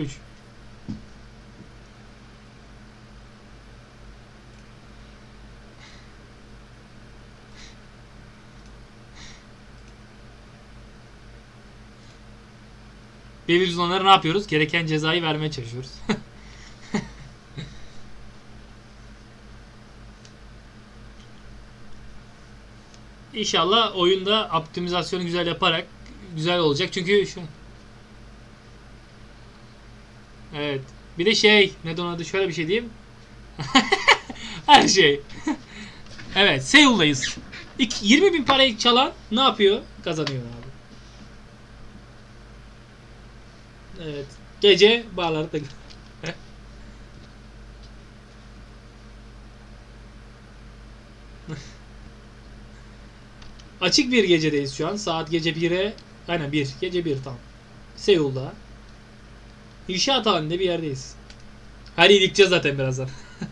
3. Ve biz onlara ne yapıyoruz? Gereken cezayı vermeye çalışıyoruz. İnşallah oyunda optimizasyonu güzel yaparak güzel olacak. Çünkü şu Evet. Bir de şey, ne de onun adı şöyle bir şey diyeyim. Her şey. evet, Seul'dayız. İki- 20 bin parayı çalan ne yapıyor? Kazanıyor abi. Evet. Gece bağları. Açık bir gecedeyiz şu an. Saat gece 1'e... Aynen 1. Gece 1 tam. Seul'da. İnşaat halinde bir yerdeyiz. Her yeri yıkacağız zaten birazdan.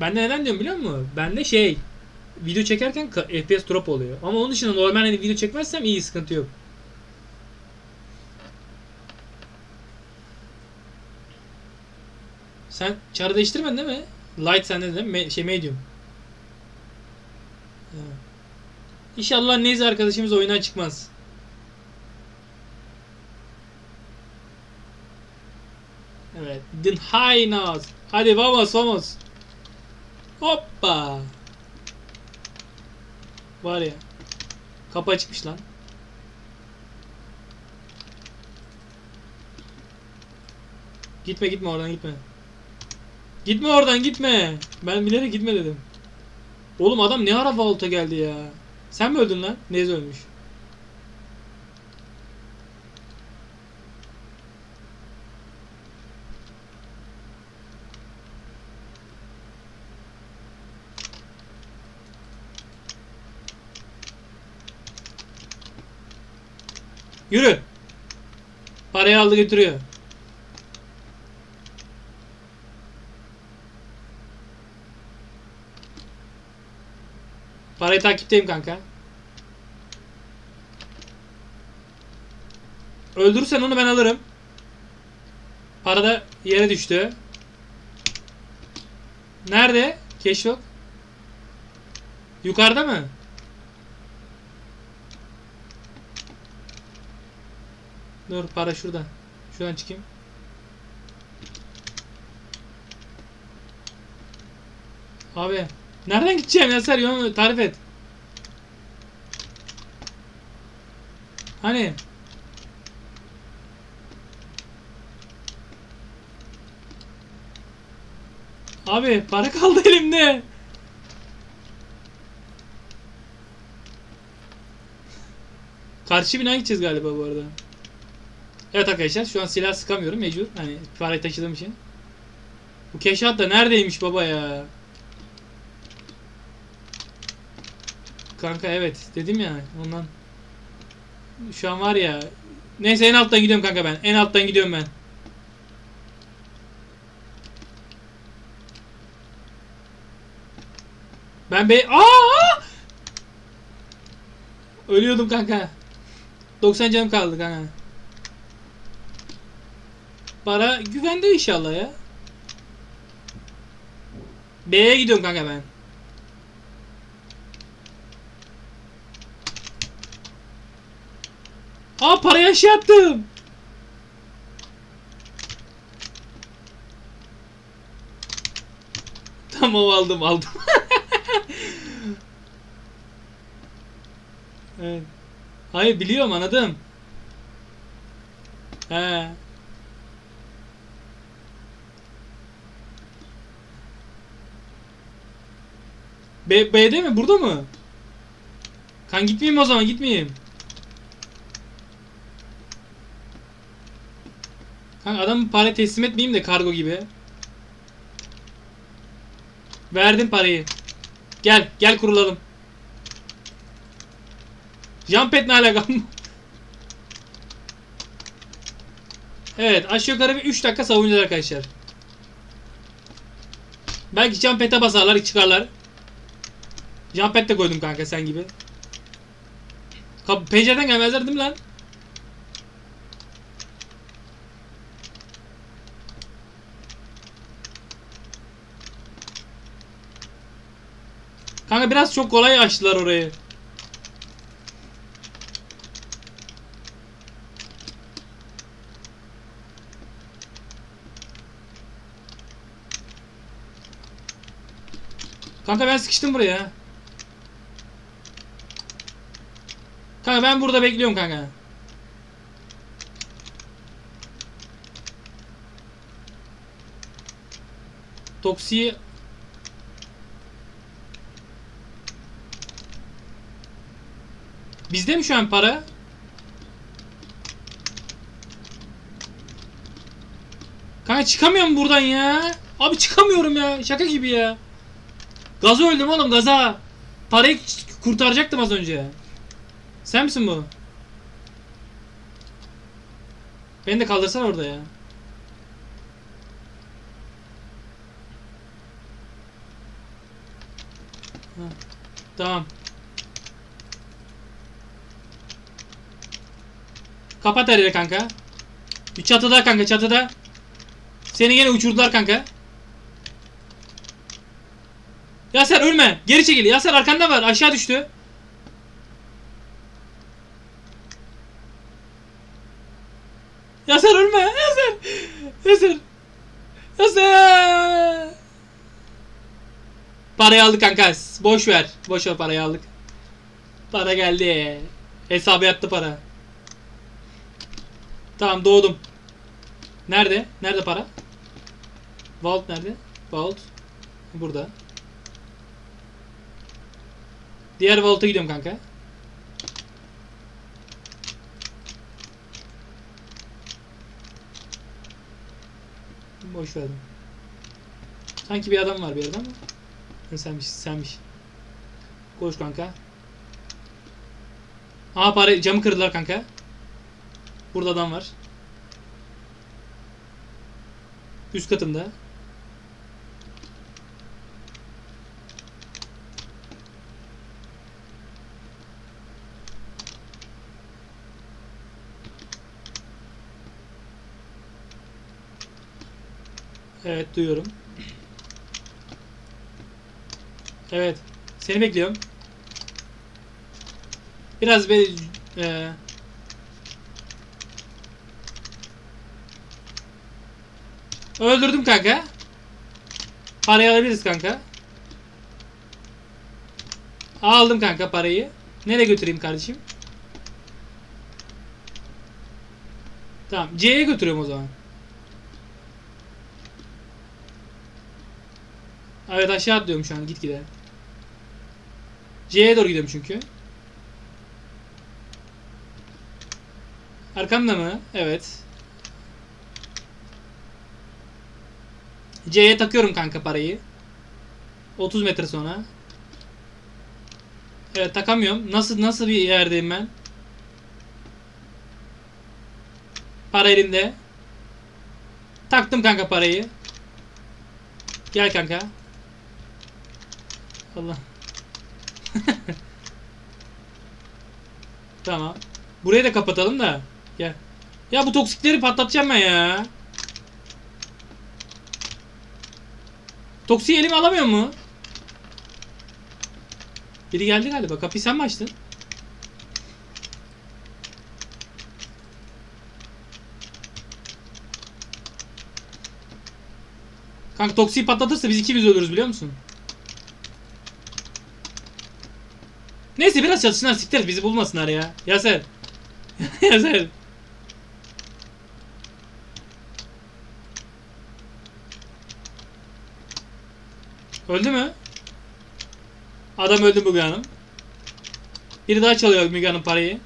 ben de neden diyorum biliyor musun? Ben de şey video çekerken FPS drop oluyor. Ama onun dışında normal hani video çekmezsem iyi sıkıntı yok. Sen çarı değiştirmedin değil mi? Light sende değil mi? Me- şey medium. İnşallah neyse arkadaşımız oyuna çıkmaz. Den nose. Hadi vamos vamos. Hoppa. Var ya. Kapı açıkmış lan. Gitme gitme oradan gitme. Gitme oradan gitme. Ben bilerek gitme dedim. Oğlum adam ne ara volta geldi ya. Sen mi öldün lan? Nez ölmüş. Yürü. Parayı aldı götürüyor. Parayı takipteyim kanka. Öldürürsen onu ben alırım. Para da yere düştü. Nerede? Keşfok. Yukarıda mı? Dur para şurada. Şuradan çıkayım. Abi nereden gideceğim ya sen yolu tarif et. Hani? Abi para kaldı elimde. Karşı bina gideceğiz galiba bu arada. Evet arkadaşlar şu an silah sıkamıyorum mecbur. Hani parayı taşıdığım için. Bu keşat da neredeymiş baba ya? Kanka evet dedim ya ondan. Şu an var ya. Neyse en alttan gidiyorum kanka ben. En alttan gidiyorum ben. Ben be Aa! Ölüyordum kanka. 90 canım kaldı kanka. Para güvende inşallah ya. B'ye gidiyorum kanka ben. Aa parayı aşağı attım. Tamam aldım aldım. evet. Hayır biliyorum anladım. He. B, B'de mi? Burada mı? Kan gitmeyeyim o zaman gitmeyeyim. Kanka adamın para teslim etmeyeyim de kargo gibi. Verdim parayı. Gel, gel kurulalım. Jumpet ne alakam? evet, aşağı yukarı bir 3 dakika savunacağız arkadaşlar. Belki Jumpet'e basarlar, çıkarlar. Jump de koydum kanka sen gibi. Ka pencereden gelmezler değil mi lan? Kanka biraz çok kolay açtılar orayı. Kanka ben sıkıştım buraya. Kanka ben burada bekliyorum kanka. Toksiyi Bizde mi şu an para? Kanka çıkamıyorum buradan ya. Abi çıkamıyorum ya. Şaka gibi ya. Gaza öldüm oğlum gaza. Parayı kurtaracaktım az önce. Sen misin bu? Beni de kaldırsan orada ya. Ha, Tamam. Kapat her kanka. Bir çatıda kanka çatıda. Seni gene uçurdular kanka. Yaser ölme. Geri çekil. Yaser arkanda var. Aşağı düştü. Yaser ölme. Yaser. Yaser. Yaser. Parayı aldık kanka. Boş ver. Boş ver parayı aldık. Para geldi. Hesaba yattı para. Tamam doğdum. Nerede? Nerede para? Vault nerede? Vault. Burada. Diğer vault'a gidiyorum kanka. Boş verdim. Sanki bir adam var bir yerde ama. Senmiş, senmiş. Koş kanka. Aa para camı kırdılar kanka. Burada adam var. Üst katımda. Evet duyuyorum. Evet. Seni bekliyorum. Biraz be e, Öldürdüm kanka. Parayı alabiliriz kanka. Aldım kanka parayı. Nereye götüreyim kardeşim? Tamam. C'ye götürüyorum o zaman. Evet aşağı atlıyorum şu an gitgide. C'ye doğru gidiyorum çünkü. Arkamda mı? Evet. C'ye takıyorum kanka parayı. 30 metre sonra. Evet takamıyorum. Nasıl nasıl bir yerdeyim ben? Para elimde. Taktım kanka parayı. Gel kanka. Allah. tamam. Burayı da kapatalım da. Gel. Ya bu toksikleri patlatacağım ben ya. Toksiyi elime alamıyor mu? Biri geldi galiba. Kapıyı sen mi açtın? Kanka toksiyi patlatırsa biz ikimiz ölürüz biliyor musun? Neyse biraz çatışınlar siktir bizi bulmasınlar ya. Yaser. Yaser. Öldü mü? Adam öldü Müge Hanım. Biri daha çalıyor Müge Hanım parayı.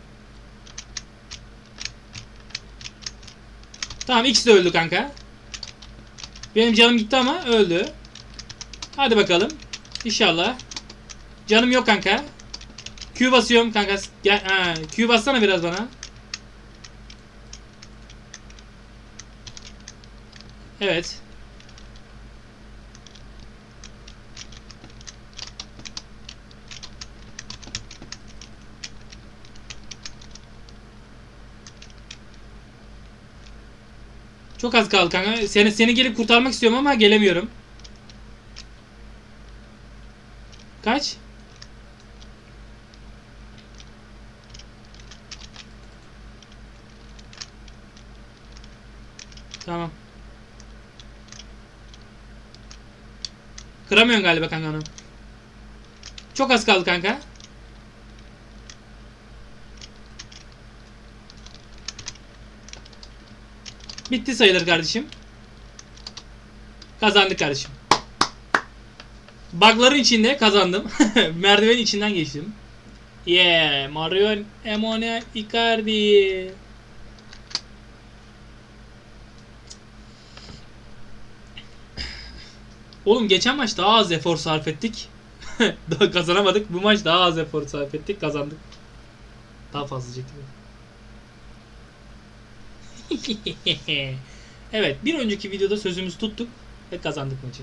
Tamam ikisi de öldü kanka. Benim canım gitti ama öldü. Hadi bakalım. İnşallah. Canım yok kanka. Q basıyorum kanka. Gel, ha, Q bassana biraz bana. Evet. Çok az kaldı kanka. Seni, seni gelip kurtarmak istiyorum ama gelemiyorum. Kaç? Tamam. Kıramıyorsun galiba kanka onu. Çok az kaldı kanka. Bitti sayılır kardeşim. Kazandık kardeşim. Bugların içinde kazandım. Merdivenin içinden geçtim. Yeah, Mario Emone Icardi. Oğlum geçen maç daha az efor sarf ettik. daha kazanamadık. Bu maç daha az efor sarf ettik. Kazandık. Daha fazla çektik. evet, bir önceki videoda sözümüzü tuttuk ve kazandık maçı.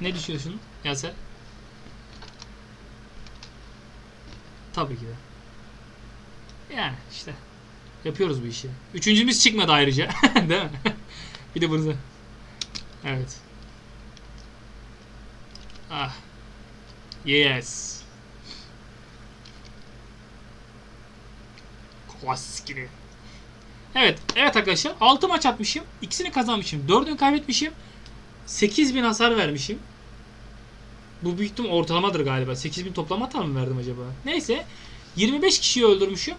Ne düşünüyorsun Yaser? Tabii ki de. Yani işte yapıyoruz bu işi. Üçüncümüz çıkmadı ayrıca. Değil mi? bir de burada. Evet. Ah. Yes. Klasikini. Evet, evet arkadaşlar. 6 maç atmışım. İkisini kazanmışım. 4'ünü kaybetmişim. 8000 hasar vermişim. Bu büyük ortalamadır galiba. 8000 toplam hata mı verdim acaba? Neyse. 25 kişiyi öldürmüşüm.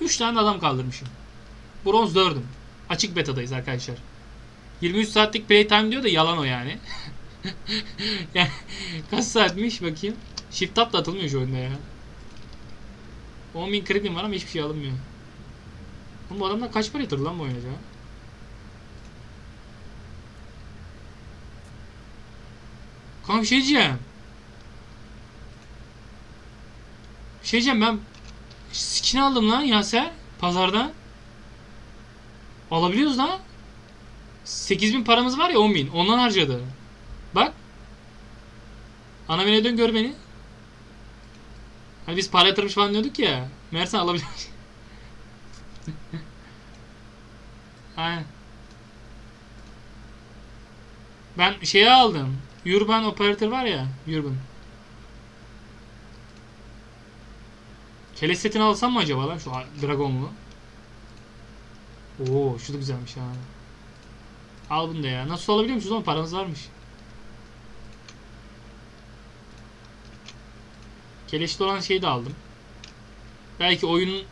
3 tane adam kaldırmışım. Bronz 4'üm. Açık betadayız arkadaşlar. 23 saatlik playtime diyor da yalan o yani. yani kaç saatmiş bakayım. Shift tab da atılmıyor şu oyunda ya. 10.000 kredim var ama hiçbir şey alınmıyor. Oğlum bu adamlar kaç para yatırdı lan bu oyuna acaba? Kanka bir şey diyeceğim. Bir şey diyeceğim ben skin aldım lan Yaser pazardan. Alabiliyoruz lan. 8000 paramız var ya 10.000 ondan harcadı. Bak. Ana menüye dön gör beni. Hani biz para yatırmış falan diyorduk ya. Meğerse alabiliyor. Aynen. Ben şeyi aldım. Urban operatör var ya. Urban. Keleş setini alsam mı acaba lan şu Dragon'lu? Oo şu da güzelmiş ha. Al bunu da ya. Nasıl alabiliyor musunuz paranız varmış. Keleşli olan şeyi de aldım. Belki oyun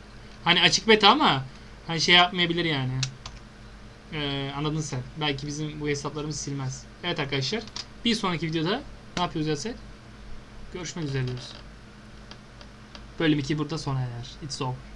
hani açık beta ama hani şey yapmayabilir yani. Ee, anladın sen. Belki bizim bu hesaplarımız silmez. Evet arkadaşlar. Bir sonraki videoda ne yapıyoruz Yaset? Görüşmek üzere diyoruz. Bölüm 2 burada sona erer. It's over.